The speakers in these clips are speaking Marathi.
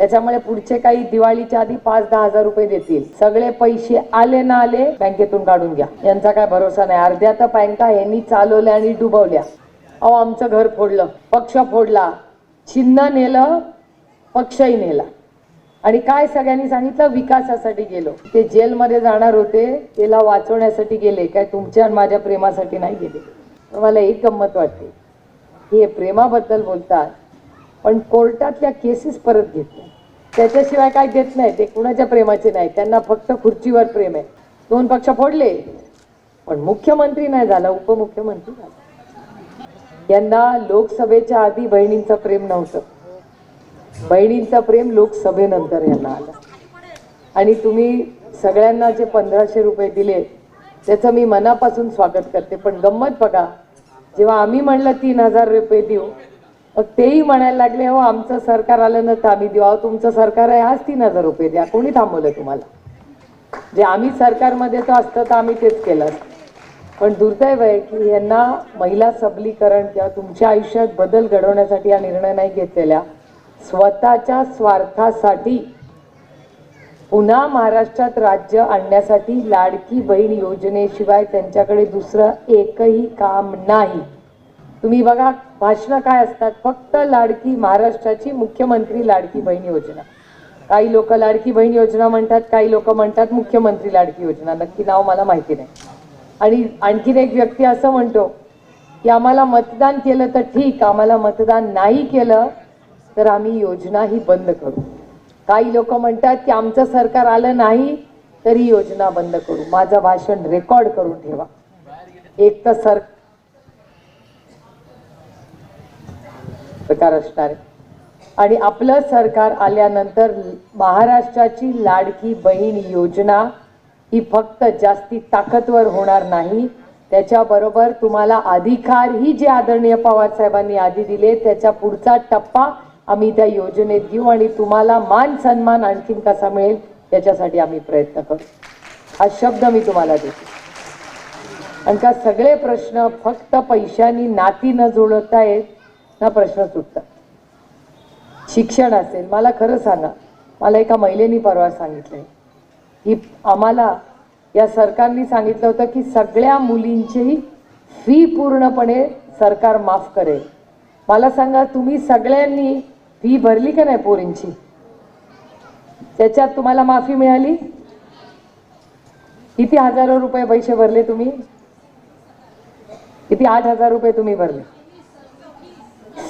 त्याच्यामुळे पुढचे काही दिवाळीच्या आधी पाच दहा हजार रुपये देतील. सगळे पैसे आले ना आले बँकेतून काढून घ्या. यांचा काय भरोसा नाही. अर्ध्या तर बँका यांनी चालवल्या आणि डुबवल्या. अहो आमचं घर फोडलं पक्ष फोडला. चिन्ह नेलं पक्षही नेला. आणि काय सगळ्यांनी सांगितलं? विकासासाठी गेलो. ते जेलमध्ये जाणार होते त्याला वाचवण्यासाठी गेले. काय तुमच्या आणि माझ्या प्रेमासाठी नाही गेले. मला एक गंमत वाटते. हे प्रेमाबद्दल बोलतात. पण कोर्टातल्या केसेस परत घेत नाही. त्याच्याशिवाय काय देत नाही ते कुणाच्या प्रेमाचे नाही त्यांना फक्त खुर्चीवर प्रेम आहे. दोन पक्ष फोडले पण मुख्यमंत्री नाही झाला उपमुख्यमंत्री झाला. यंदा लोकसभेच्या आधी बहिणींचं प्रेम नव्हतं. बहिणींचं प्रेम लोकसभेनंतर यांना आलं. आणि तुम्ही सगळ्यांना जे पंधराशे रुपये दिले त्याचं मी मनापासून स्वागत करते. पण गंमत बघा जेव्हा आम्ही म्हणलं तीन हजार रुपये देऊ मग तेही म्हणायला लागले हो आमचं सरकार आलं ना तर आम्ही देऊ. अहो तुमचं सरकार आहे आज तीन हजार रुपये द्या. कोणी थांबवलं तुम्हाला? जे आम्ही सरकारमध्ये तर असतं तर आम्ही तेच केलं असतं. पण दुर्दैव आहे की यांना महिला सबलीकरण किंवा तुमच्या आयुष्यात बदल घडवण्यासाठी हा निर्णय नाही घेतलेल्या. स्वतःच्या स्वार्थासाठी पुन्हा महाराष्ट्रात राज्य आणण्यासाठी लाडकी बहीण योजनेशिवाय त्यांच्याकडे दुसरं एकही काम नाही. तुम्ही बघा भाषणं काय असतात? फक्त लाडकी महाराष्ट्राची मुख्यमंत्री लाडकी बहीण योजना. काही लोक लाडकी बहीण योजना म्हणतात काही लोक म्हणतात मुख्यमंत्री लाडकी योजना. नक्की नाव मला माहिती नाही. आणि आणखीन एक व्यक्ती असं म्हणतो की आम्हाला मतदान केलं तर ठीक आम्हाला मतदान नाही केलं तर आम्ही योजना ही बंद करू. काही लोक म्हणतात की आमचं सरकार आलं नाही तरी योजना बंद करू. माझं भाषण रेकॉर्ड करून ठेवा. एक तर सर प्रकार असणार आहे. आणि आपलं सरकार आल्यानंतर महाराष्ट्राची लाडकी बहीण योजना ही फक्त जास्ती ताकदवर होणार नाही. त्याच्याबरोबर तुम्हाला अधिकारही जे आदरणीय पवार साहेबांनी आधी दिले त्याच्या पुढचा टप्पा आम्ही त्या योजनेत घेऊ आणि तुम्हाला मान सन्मान आणखीन कसा मिळेल याच्यासाठी आम्ही प्रयत्न करू. हा शब्द मी तुम्हाला देते. आणि का सगळे प्रश्न फक्त पैशानी नाती न जुळवता येत हा प्रश्न सुटतात शिक्षण असेल मला खरं सांगा मला एका महिलेनी परवा सांगितलंय. की आम्हाला या सरकारने सांगितलं होतं की सगळ्या मुलींची फी पूर्णपणे सरकार माफ करेल. मला सांगा तुम्ही सगळ्यांनी फी भरली का नाही पोरींची? त्याच्यात तुम्हाला माफी मिळाली? किती हजारो रुपये पैसे भरले तुम्ही? किती आठ हजार रुपये तुम्ही भरले?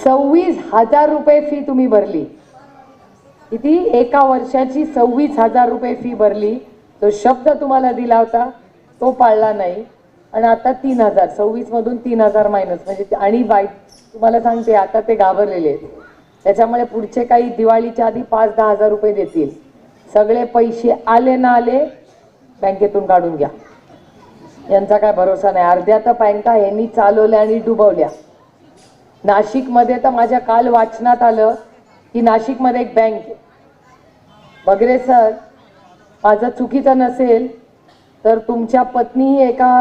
सव्वीस हजार रुपये फी तुम्ही भरली. किती? एका वर्षाची सव्वीस हजार रुपये फी भरली. तो शब्द तुम्हाला दिला होता. तो पाळला नाही. आणि आता तीन हजार. सव्वीस मधून तीन हजार मायनस म्हणजे आणि बाय तुम्हाला सांगते आता ते घाबरलेले आहेत. त्याच्यामुळे पुढचे काही दिवाळीच्या आधी पाच दहा हजार रुपये देतील. सगळे पैसे आले ना आले बँकेतून काढून घ्या. यांचा काय भरोसा नाही. अर्ध्या तर बँका यांनी चालवल्या आणि डुबवल्या. नाशिकमध्ये तर माझ्या काल वाचनात आलं की नाशिकमध्ये एक बँक आहे. बगरे सर माझं चुकीचं नसेल तर तुमच्या पत्नीही एका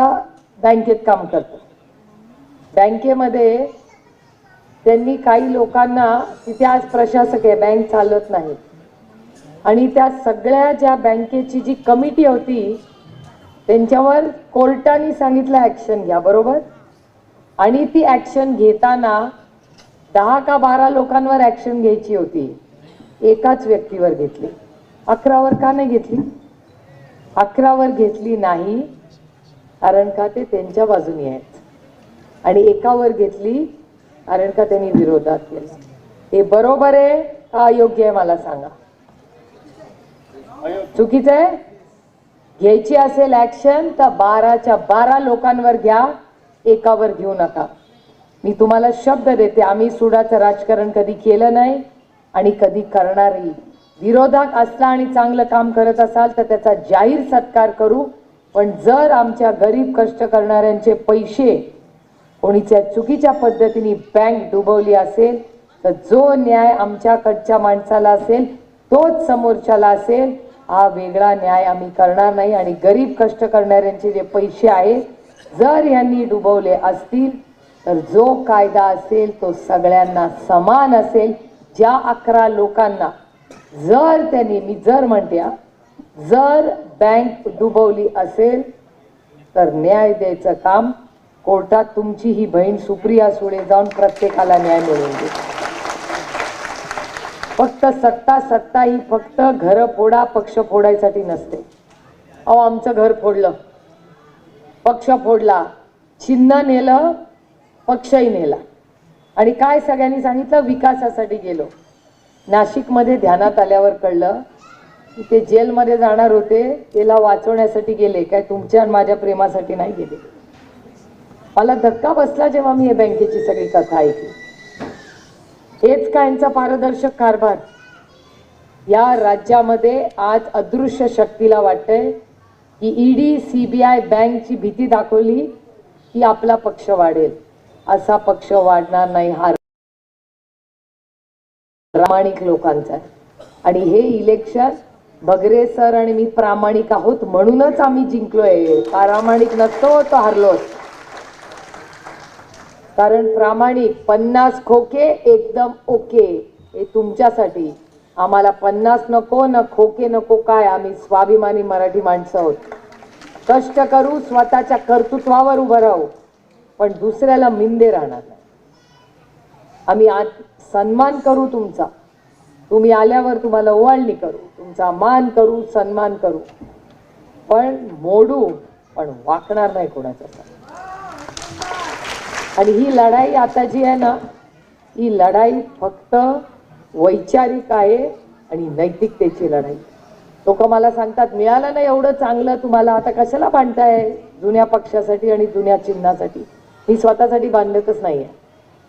बँकेत काम करतात बँकेमध्ये त्यांनी काही लोकांना तिथे आज प्रशासक आहे बँक चालत नाही. आणि त्या सगळ्या ज्या बँकेची जी कमिटी होती त्यांच्यावर कोर्टाने सांगितलं ॲक्शन घ्या बरोबर? आणि ती ॲक्शन घेताना दहा का बारा लोकांवर ॲक्शन घ्यायची होती. एकाच व्यक्तीवर घेतली. अकरावर का नाही घेतली? अकरावर घेतली नाही कारण का ते त्यांच्या बाजूनी आहेत. आणि एकावर घेतली कारण का त्यांनी विरोधात केला. हे बरोबर आहे का अयोग्य आहे मला सांगा. चुकीचं आहे? घ्यायची असेल ऍक्शन तर बाराच्या बारा लोकांवर घ्या. एकावर घेऊ नका. मी तुम्हाला शब्द देते आम्ही सुडाचं राजकारण कधी केलं नाही आणि कधी करणारही. विरोधक असला आणि चांगलं काम करत असाल तर त्याचा जाहीर सत्कार करू पण जर आमच्या गरीब कष्ट करणाऱ्यांचे पैसे कोणीच्या चुकीच्या पद्धतीने बँक डुबवली असेल तर जो न्याय आमच्याकडच्या माणसाला असेल तोच समोरच्याला असेल हा वेगळा न्याय आम्ही करणार नाही आणि गरीब कष्ट करणाऱ्यांचे जे पैसे आहेत जर यांनी डुबवले असतील तर जो कायदा असेल तो सगळ्यांना समान असेल. ज्या अकरा लोकांना जर त्यांनी मी जर म्हणत्या जर बँक डुबवली असेल तर न्याय द्यायचं काम कोर्टात तुमची ही बहीण सुप्रिया सुळे जाऊन प्रत्येकाला न्याय मिळवून दे फक्त सत्ता सत्ता ही फक्त घर फोडा पक्ष फोडायसाठी नसते. अहो आमचं घर फोडलं. पक्ष फोडला छिन्न नेलं पक्षही नेला. आणि काय सगळ्यांनी सांगितलं? विकासासाठी गेलो. नाशिकमध्ये ध्यानात आल्यावर कळलं की ते जेलमध्ये जाणार होते त्याला वाचवण्यासाठी गेले. काय तुमच्या आणि माझ्या प्रेमासाठी नाही गेले. मला धक्का बसला जेव्हा मी हे बँकेची सगळी कथा ऐकली. हेच का यांचा पारदर्शक कारभार? या राज्यामध्ये आज अदृश्य शक्तीला वाटतंय की ईडी सी बी आय बँकची भीती दाखवली की आपला पक्ष वाढेल. असा पक्ष वाढणार नाही हा प्रामाणिक लोकांचा आणि हे इलेक्शन भगरे सर आणि मी प्रामाणिक आहोत म्हणूनच आम्ही जिंकलोय. प्रामाणिक नसतो तो हरलो कारण प्रामाणिक पन्नास खोके एकदम ओके हे तुमच्यासाठी. आम्हाला पन्नास नको न खोके नको काय? आम्ही स्वाभिमानी मराठी माणसं आहोत. कष्ट करू स्वतःच्या कर्तृत्वावर उभं राहू पण दुसऱ्याला मिंदे राहणार नाही. आम्ही आज सन्मान करू तुमचा. तुम्ही आल्यावर तुम्हाला ओवाळणी करू. तुमचा मान करू सन्मान करू. पण मोडू पण वाकणार नाही कोणाच्या आणि ही लढाई आता जी आहे ना ही लढाई फक्त वैचारिक आहे आणि नैतिकतेची लढाई. लोक मला सांगतात मिळालं ना एवढं चांगलं तुम्हाला आता कशाला बांधताय जुन्या पक्षासाठी आणि जुन्या चिन्हासाठी. मी स्वतःसाठी बांधतच आहे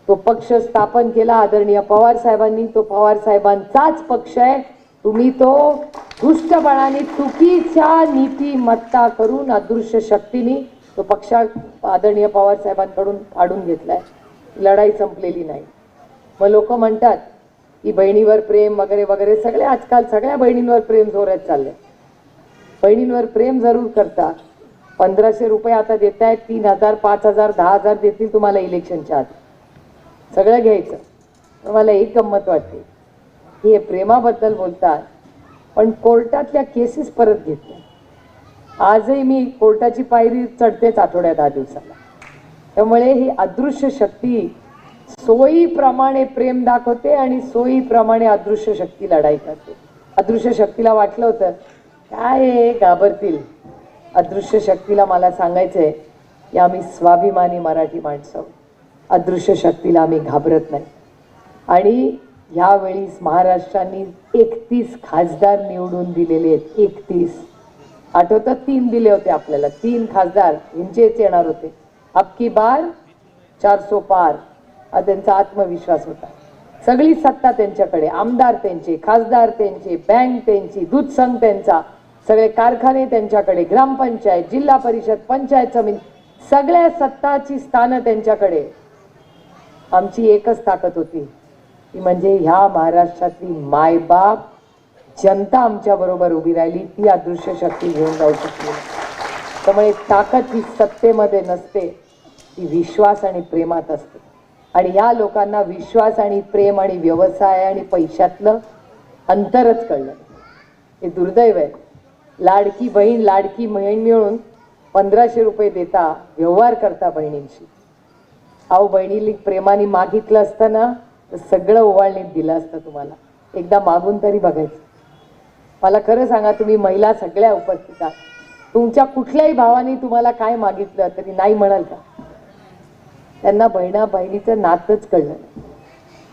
तो पक्ष स्थापन केला आदरणीय पवार साहेबांनी. तो पवार साहेबांचाच पक्ष आहे. तुम्ही तो दुष्टपणाने चुकीच्या नीतिमत्ता करून अदृश्य शक्तीने तो पक्ष आदरणीय पवार साहेबांकडून काढून घेतलाय. लढाई संपलेली नाही. मग लोक म्हणतात की बहिणीवर प्रेम वगैरे वगैरे सगळे आजकाल सगळ्या बहिणींवर प्रेम जोरात चाललंय. बहिणींवर प्रेम जरूर करता. पंधराशे रुपये आता देत आहेत तीन हजार पाच हजार दहा हजार देतील तुम्हाला इलेक्शनच्या आत सगळं घ्यायचं. तुम्हाला मला एक गंमत वाटते. की हे प्रेमाबद्दल बोलतात पण कोर्टातल्या केसेस परत घेतल्या आजही मी कोर्टाची पायरी चढतेच आठवड्यात दहा दिवसाला. त्यामुळे ही अदृश्य शक्ती सोयीप्रमाणे प्रेम दाखवते आणि सोयीप्रमाणे अदृश्य शक्ती लढाई करते. अदृश्य शक्तीला वाटलं होतं काय घाबरतील? अदृश्य शक्तीला मला सांगायचंय की आम्ही स्वाभिमानी मराठी माणसं. अदृश्य शक्तीला आम्ही घाबरत नाही. आणि ह्यावेळीस महाराष्ट्राने एकतीस खासदार निवडून दिलेले आहेत एकतीस. आठवतं? तीन दिले होते आपल्याला. तीन खासदार यांचेच येणार होते. अबकी बार चारसो पार. हा त्यांचा आत्मविश्वास होता. सगळी सत्ता त्यांच्याकडे आमदार त्यांचे खासदार त्यांचे बँक त्यांची दूध संघ त्यांचा सगळे कारखाने त्यांच्याकडे ग्रामपंचायत जिल्हा परिषद पंचायत समिती सगळ्या सत्ताची स्थानं त्यांच्याकडे. आमची एकच ताकद होती. ती म्हणजे ह्या महाराष्ट्रातली मायबाप जनता आमच्या बरोबर उभी राहिली ती अदृश्य शक्ती घेऊन जाऊ शकली त्यामुळे ताकद ही सत्तेमध्ये नसते ती विश्वास आणि प्रेमात असते. आणि या लोकांना विश्वास आणि प्रेम आणि व्यवसाय आणि पैशातलं अंतरच कळलं. हे दुर्दैव आहे. लाडकी बहीण लाडकी बहीण मिळून पंधराशे रुपये देता व्यवहार करता बहिणींशी. अहो बहिणीली प्रेमाने मागितलं असतं ना तर सगळं ओवाळणीत दिलं असतं तुम्हाला. एकदा मागून तरी बघायचं. मला खरं सांगा तुम्ही महिला सगळ्या उपस्थित आहात. तुमच्या कुठल्याही भावाने तुम्हाला काय मागितलं तरी नाही म्हणाल का? त्यांना बहिणा बहिणीचं नातच कळलं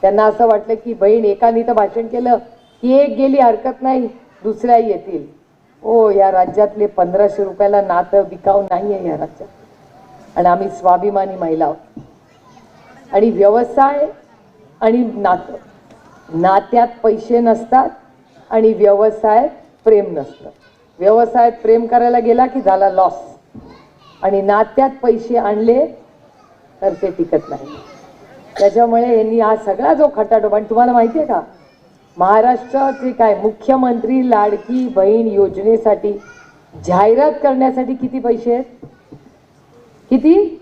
त्यांना असं वाटलं की बहीण एकाने तर भाषण केलं की एक गेली हरकत नाही दुसऱ्या येतील. ओ या राज्यातले पंधराशे रुपयाला नातं विकाव नाही आहे या राज्यात. आणि आम्ही स्वाभिमानी महिला आहोत. आणि व्यवसाय आणि नातं. नात्यात पैसे नसतात आणि व्यवसायात प्रेम नसतं. व्यवसायात प्रेम करायला गेला की झाला लॉस आणि नात्यात पैसे आणले तर ते टिकत नाही. त्याच्यामुळे यांनी हा सगळा जो खटाटोप आणि तुम्हाला माहिती आहे का? महाराष्ट्राचे काय मुख्यमंत्री लाडकी बहीण योजनेसाठी जाहिरात करण्यासाठी किती पैसे आहेत? किती?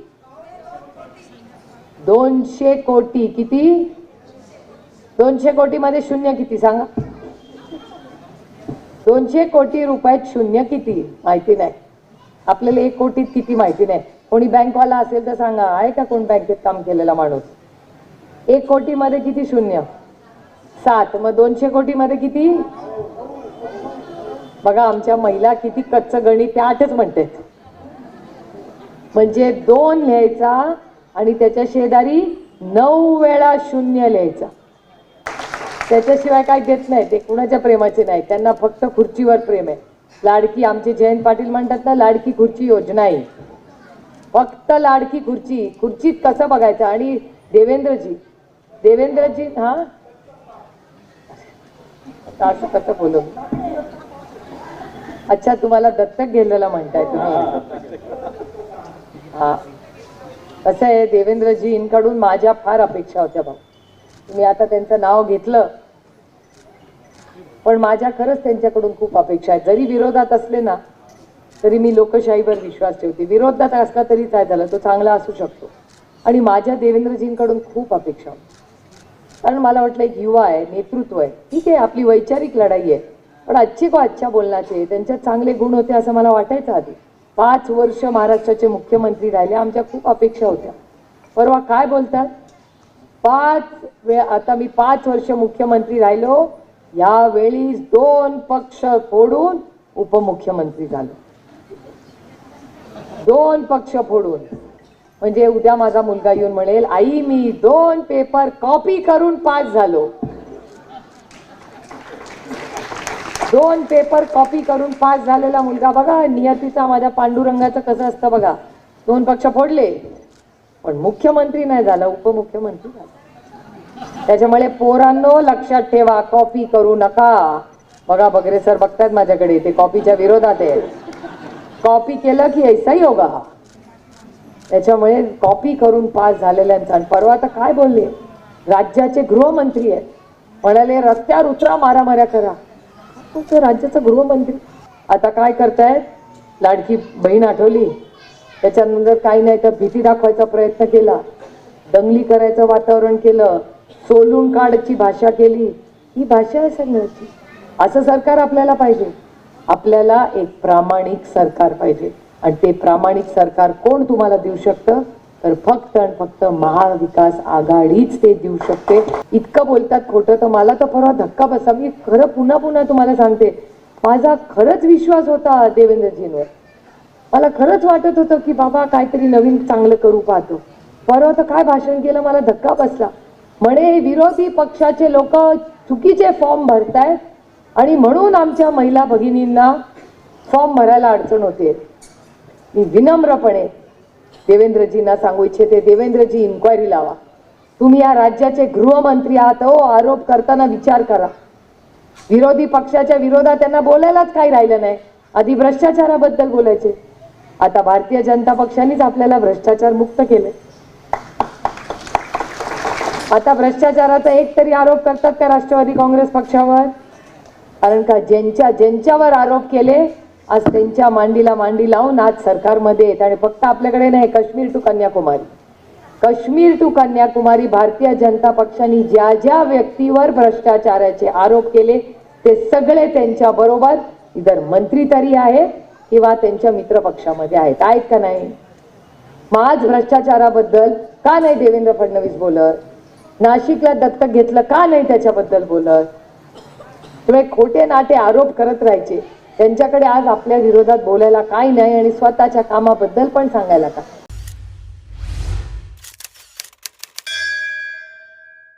दोनशे कोटी. किती? दोनशे कोटी मध्ये शून्य किती? सांगा. दोनशे कोटी रुपयात शून्य किती? माहिती नाही. आपल्याला एक कोटीत किती माहिती नाही. कोणी बँकवाला असेल तर सांगा आहे का कोण बँकेत काम केलेला माणूस? एक कोटी मध्ये किती शून्य? सात. मग दोनशे कोटी मध्ये किती? बघा आमच्या महिला किती कच्च गणित त्या आठच म्हणते म्हणजे दोन लिहायचा आणि त्याच्या शेजारी नऊ वेळा शून्य लिहायचा. त्याच्याशिवाय काय देत नाही ते कुणाच्या प्रेमाचे नाही. त्यांना फक्त खुर्चीवर प्रेम आहे. लाडकी आमचे जयंत पाटील म्हणतात ना लाडकी खुर्ची योजना आहे. फक्त लाडकी खुर्ची खुर्चीत कसं बघायचं? आणि देवेंद्रजी देवेंद्रजी हा? असं कसं बोलू? अच्छा तुम्हाला दत्तक घेलेला म्हणताय तुम्ही. हा. कसं आहे देवेंद्रजींकडून माझ्या फार अपेक्षा होत्या भाऊ. तुम्ही आता त्यांचं नाव घेतलं. पण माझ्या खरंच त्यांच्याकडून खूप अपेक्षा आहेत. जरी विरोधात असले ना तरी मी लोकशाहीवर विश्वास ठेवते. विरोधात असला तरी काय झालं तो चांगला असू शकतो. आणि माझ्या देवेंद्रजींकडून खूप अपेक्षा होती. कारण मला वाटलं एक युवा आहे नेतृत्व आहे. ठीक आहे आपली वैचारिक लढाई आहे. पण अच्छे को अच्छा बोलण्याचे त्यांच्यात चांगले गुण होते असं मला वाटायचं आधी. पाच वर्ष महाराष्ट्राचे मुख्यमंत्री राहिले आमच्या खूप अपेक्षा होत्या. परवा काय बोलतात? पाच वे आता मी पाच वर्ष मुख्यमंत्री राहिलो यावेळी दोन पक्ष फोडून उपमुख्यमंत्री झालो. दोन पक्ष फोडून. म्हणजे उद्या माझा मुलगा येऊन म्हणेल आई मी दोन पेपर कॉपी करून पास झालो. दोन पेपर कॉपी करून पास झालेला मुलगा बघा नियतीचा माझ्या पांडुरंगाचं कसं असतं बघा. दोन पक्ष फोडले पण मुख्यमंत्री नाही झाला उपमुख्यमंत्री झाला. त्याच्यामुळे पोरांनो लक्षात ठेवा कॉपी करू नका. बघा बगरे सर बघतायत माझ्याकडे ते कॉपीच्या विरोधात आहे कॉपी केलं की ऐसाही योगा हा. त्याच्यामुळे कॉपी करून पास झालेल्यांचा परवा तर काय बोलले? राज्याचे गृहमंत्री आहेत. म्हणाले रस्त्यावर उतरा मारामाऱ्या करा. तो राज्याचा गृहमंत्री. आता काय करतायत? लाडकी बहीण आठवली. त्याच्यानंतर काही नाही तर भीती दाखवायचा प्रयत्न केला. दंगली करायचं वातावरण केलं. सोलून काढची भाषा केली. ही भाषा आहे सगळ्याची असं सरकार आपल्याला पाहिजे. आपल्याला एक प्रामाणिक सरकार पाहिजे. आणि ते प्रामाणिक सरकार कोण तुम्हाला देऊ शकतं? तर फक्त आणि फक्त महाविकास आघाडीच ते देऊ शकते. इतकं बोलतात खोटं तर मला तर परवा धक्का बसा मी खरं पुन्हा पुन्हा तुम्हाला सांगते. माझा खरंच विश्वास होता देवेंद्रजींवर. मला खरंच वाटत होतं की बाबा काहीतरी नवीन चांगलं करू पाहतो. परवा तर काय भाषण केलं? मला धक्का बसला. म्हणे विरोधी पक्षाचे लोक चुकीचे फॉर्म भरतायत. आणि म्हणून आमच्या महिला भगिनींना फॉर्म भरायला अडचण होते. मी विनम्रपणे देवेंद्रजींना सांगू इच्छिते देवेंद्रजी इन्क्वायरी लावा. तुम्ही या राज्याचे गृहमंत्री आहात हो आरोप करताना विचार करा. विरोधी पक्षाच्या विरोधात त्यांना बोलायलाच काही राहिलं नाही. आधी भ्रष्टाचाराबद्दल बोलायचे. आता भारतीय जनता पक्षानेच आपल्याला भ्रष्टाचार मुक्त केले आता भ्रष्टाचाराचा एक तरी आरोप करतात का राष्ट्रवादी काँग्रेस पक्षावर? कारण का ज्यांच्या ज्यांच्यावर आरोप केले आज त्यांच्या मांडीला मांडी लावून आज सरकारमध्ये येत आणि फक्त आपल्याकडे नाही काश्मीर टू कन्याकुमारी. काश्मीर टू कन्याकुमारी भारतीय जनता पक्षाने ज्या ज्या व्यक्तीवर भ्रष्टाचाराचे आरोप केले ते सगळे त्यांच्या बरोबर इतर मंत्री तरी आहेत किंवा त्यांच्या मित्र पक्षामध्ये आहेत. आहेत का नाही? मग आज भ्रष्टाचाराबद्दल का नाही देवेंद्र फडणवीस बोलत? नाशिकला दत्तक घेतलं का नाही त्याच्याबद्दल बोलत? तुम्ही खोटे नाटे आरोप करत राहायचे. त्यांच्याकडे आज आपल्या विरोधात बोलायला काय नाही आणि स्वतःच्या कामाबद्दल पण सांगायला का?